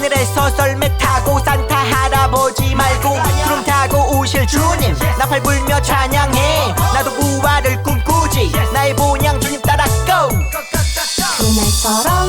보내줘 하늘에 서 썰매 타고 산타 할아버지 말고 구름 타고 오실 주님. 나팔 불며 찬양해. 나도 부활을 꿈꾸지. 나의 본향 주님 따라 go. 그날처럼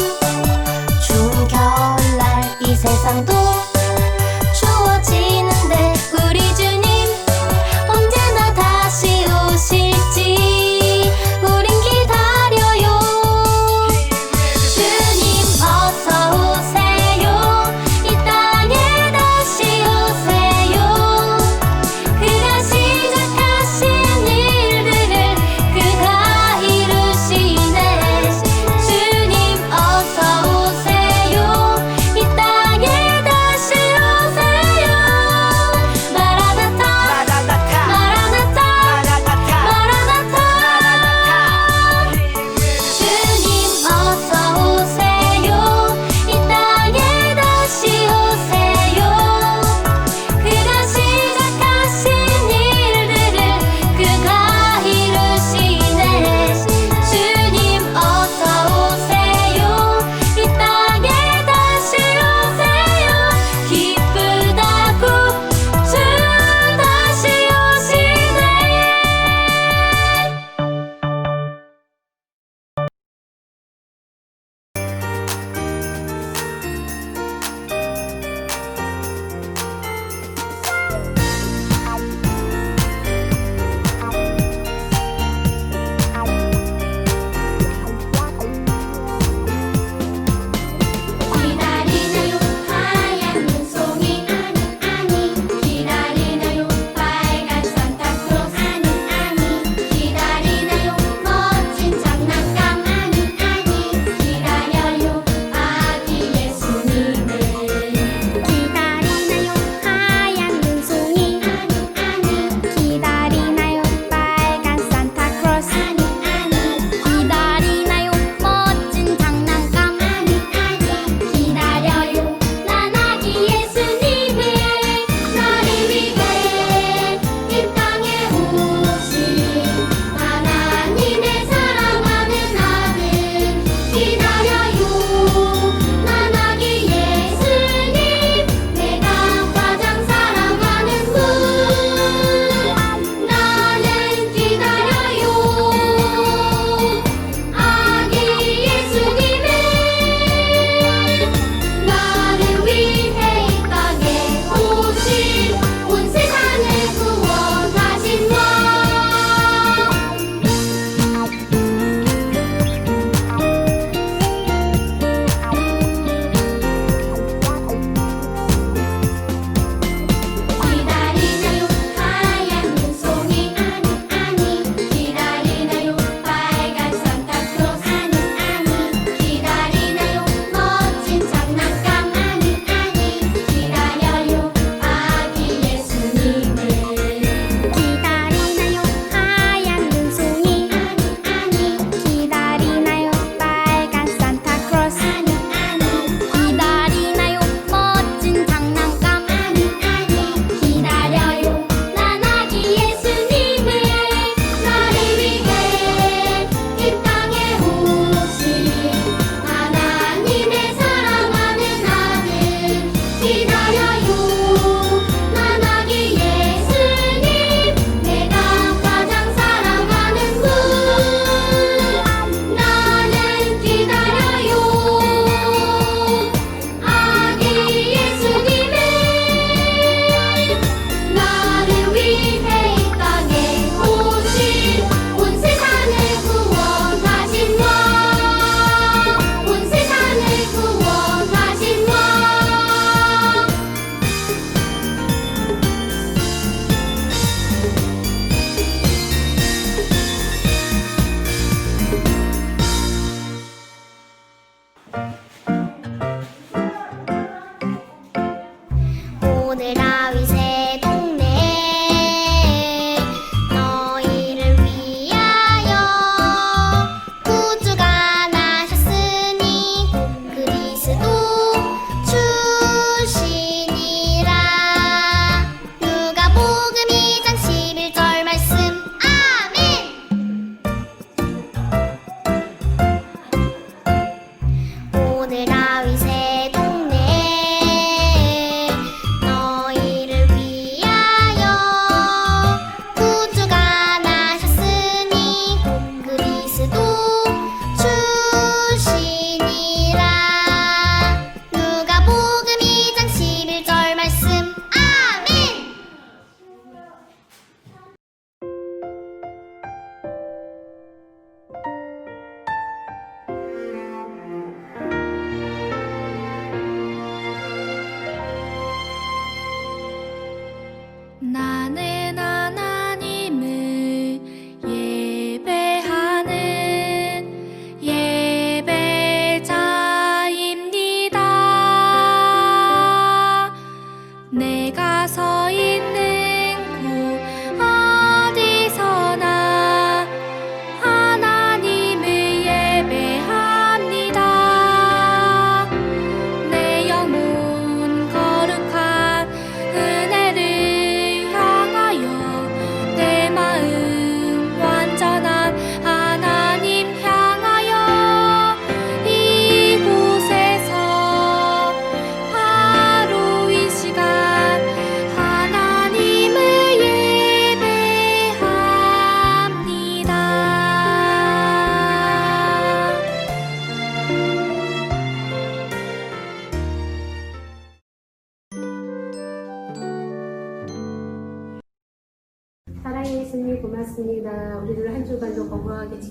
가서 이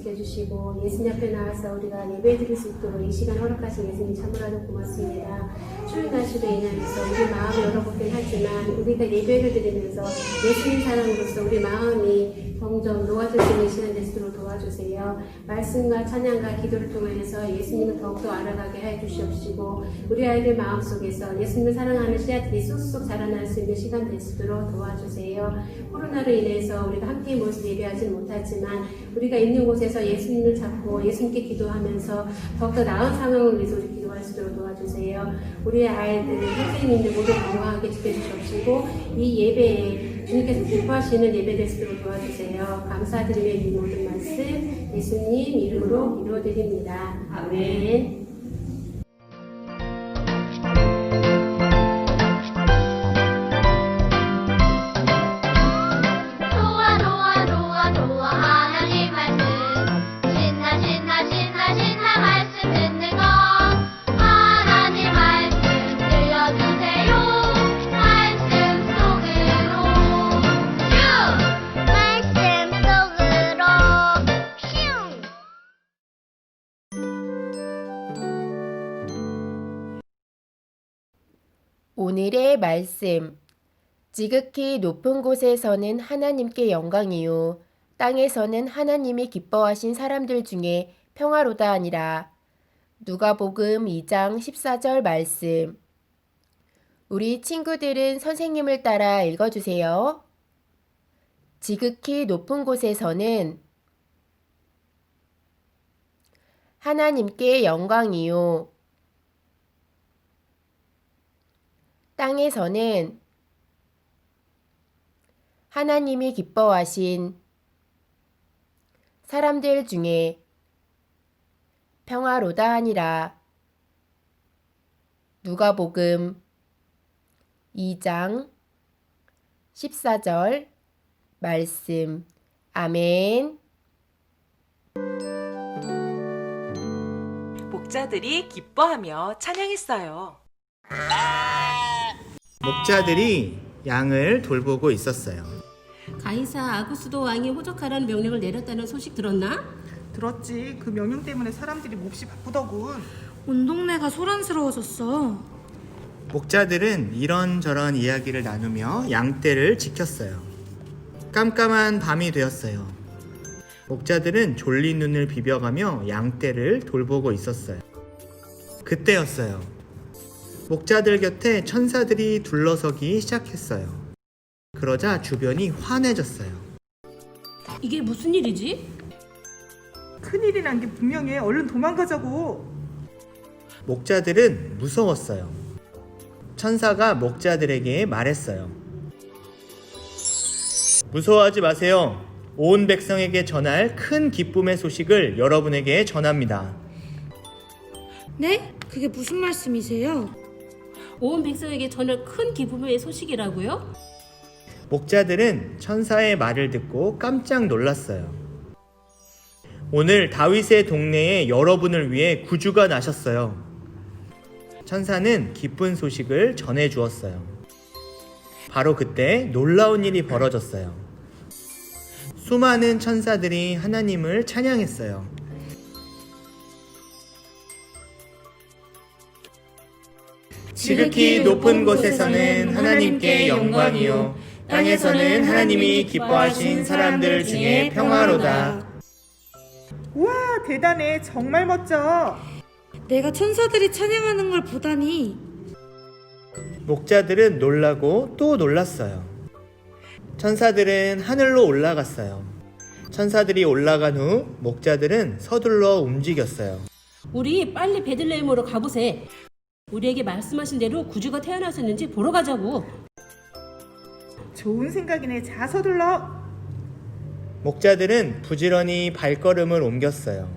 지켜주시고 예수님 앞에 나와서 우리가 예배 드릴 수 있도록 이 시간 허락하신 예수님 참으라도 고맙습니다. 추운 날씨로 인하여서 우리 마음이 열어보긴 하지만 우리가 예배를 드리면서 예수님 사랑으로서 우리 마음이 점점 녹아질 수 있는 시간 되시도록 도와주세요. 말씀과 찬양과 기도를 통하여서 예수님을 더욱더 알아가게 해 주시옵시고 우리 아이들 마음속에서 예수님을 사랑하는 씨앗들이 쑥쑥 자라날 수 있는 시간 되시도록 도와주세요. 코로나로 인해서 우리가 함께 모여서 예배하지 못하지만 우리가 있는 곳에서 예수님을 잡고 예수님께 기도하면서 더욱더 나은 상황을 위해서 우리 기도할 수 있도록 도와주세요. 우리의 아이들, 선생님들 모두 건강하게 지켜주시옵시고 이 예배에 주님께서 기뻐하시는 예배 될 수 있도록 도와주세요. 감사드리며 이 모든 말씀 예수님 이름으로 기도드립니다. 아멘. 오늘의 말씀. 지극히 높은 곳에서는 하나님께 영광이요. 땅에서는 하나님이 기뻐하신 사람들 중에 평화로다 하니라. 누가복음 2장 14절 말씀. 우리 친구들은 선생님을 따라 읽어주세요. 지극히 높은 곳에서는 하나님께 영광이요. 땅에서는 하나님이 기뻐하신 사람들 중에 평화로다 하니라. 누가복음 2장 14절 말씀. 아멘. 목자들이 기뻐하며 찬양했어요. 목자들이 양을 돌보고 있었어요. 가이사 아구스도 왕이 호적하라는 명령을 내렸다는 소식 들었나? 들었지. 그 명령 때문에 사람들이 몹시 바쁘더군. 온 동네가 소란스러워졌어. 목자들은 이런저런 이야기를 나누며 양떼를 지켰어요. 깜깜한 밤이 되었어요. 목자들은 졸린 눈을 비벼가며 양떼를 돌보고 있었어요. 그때였어요. 목자들 곁에 천사들이 둘러서기 시작했어요. 그러자 주변이 환해졌어요. 이게 무슨 일이지? 큰일이 난게 분명해. 얼른 도망가자고. 목자들은 무서웠어요. 천사가 목자들에게 말했어요. 무서워하지 마세요. 온 백성에게 전할 큰 기쁨의 소식을 여러분에게 전합니다. 네? 그게 무슨 말씀이세요? 온 백성에게 전할 큰 기쁨의 소식이라고요? 목자들은 천사의 말을 듣고 깜짝 놀랐어요. 오늘 다윗의 동네에 여러분을 위해 구주가 나셨어요. 천사는 기쁜 소식을 전해 주었어요. 바로 그때 놀라운 일이 벌어졌어요. 수많은 천사들이 하나님을 찬양했어요. 지극히 높은 곳에서는 하나님께 영광이요. 땅에서는 하나님이 기뻐하신 사람들 중에 평화로다. 우와, 대단해. 정말 멋져. 내가 천사들이 찬양하는 걸 보다니 목자들은 놀라고 또 놀랐어요. 천사들은 하늘로 올라갔어요. 천사들이 올라간 후 목자들은 서둘러 움직였어요. 우리 빨리 베들레헴으로 가보세. 우리에게 말씀하신 대로 구주가 태어났었는지 보러 가자고. 좋은 생각이네. 자 서둘러. 목자들은 부지런히 발걸음을 옮겼어요.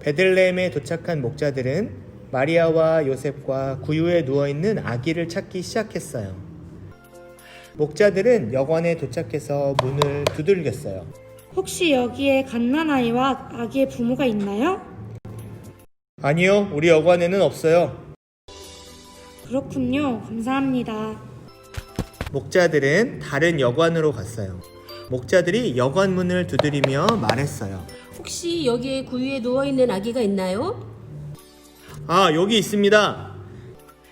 베들레헴에 도착한 목자들은 마리아와 요셉과 구유에 누워 있는 아기를 찾기 시작했어요. 목자들은 여관에 도착해서 문을 두들겼어요. 혹시 여기에 갓난아이와 아기의 부모가 있나요? 아니요, 우리 여관에는 없어요. 그렇군요. 감사합니다. 목자들은 다른 여관으로 갔어요. 목자들이 여관 문을 두드리며 말했어요. 혹시 여기에 구유에 누워 있는 아기가 있나요? 아, 여기 있습니다.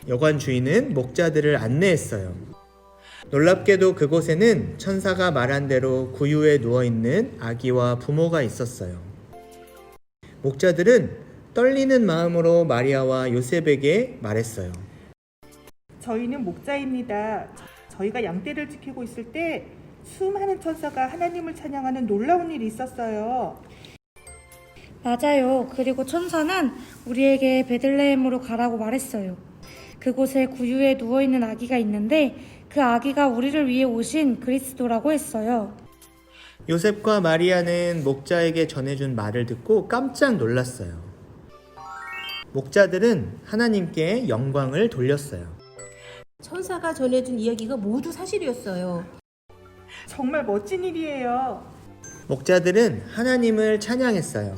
여관 주인은 목자들을 안내했어요. 놀랍게도 그곳에는 천사가 말한 대로 구유에 누워 있는 아기와 부모가 있었어요. 목자들은 떨리는 마음으로 마리아와 요셉에게 말했어요. 저희는 목자입니다. 저희가 양떼를 지키고 있을 때 수많은 천사가 하나님을 찬양하는 놀라운 일이 있었어요. 맞아요. 그리고 천사는 우리에게 베들레헴으로 가라고 말했어요. 그곳에 구유에 누워 있는 아기가 있는데 그 아기가 우리를 위해 오신 그리스도라고 했어요. 요셉과 마리아는 목자에게 전해준 말을 듣고 깜짝 놀랐어요. 목자들은 하나님께 영광을 돌렸어요. 천사가 전해준 이야기가 모두 사실이었어요. 정말 멋진 일이에요. 목자들은 하나님을 찬양했어요.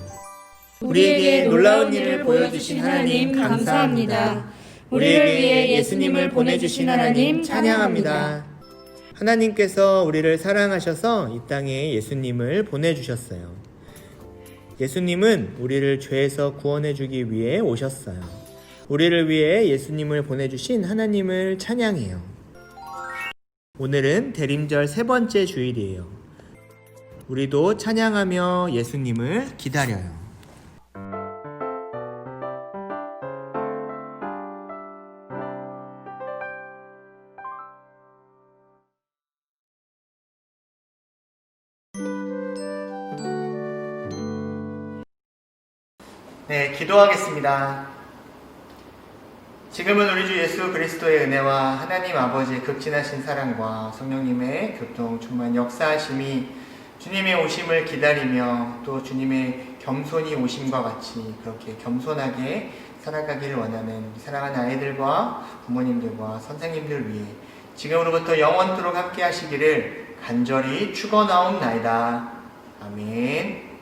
우리에게 놀라운 일을 보여주신 하나님 감사합니다. 우리를 위해 예수님을 보내주신 하나님 찬양합니다. 하나님께서 우리를 사랑하셔서 이 땅에 예수님을 보내주셨어요. 예수님은 우리를 죄에서 구원해주기 위해 오셨어요. 우리를 위해 예수님을 보내주신 하나님을 찬양해요. 오늘은 대림절 세 번째 주일이에요. 우리도 찬양하며 예수님을 기다려요. 네, 기도하겠습니다. 지금은 우리 주 예수 그리스도의 은혜와 하나님 아버지의 극진하신 사랑과 성령님의 교통 충만 역사하심이 주님의 오심을 기다리며 또 주님의 겸손히 오심과 같이 그렇게 겸손하게 살아가기를 원하는 사랑하는 아이들과 부모님들과 선생님들 위해 지금으로부터 영원토록 함께 하시기를 간절히 축원하옵나이다. 아멘.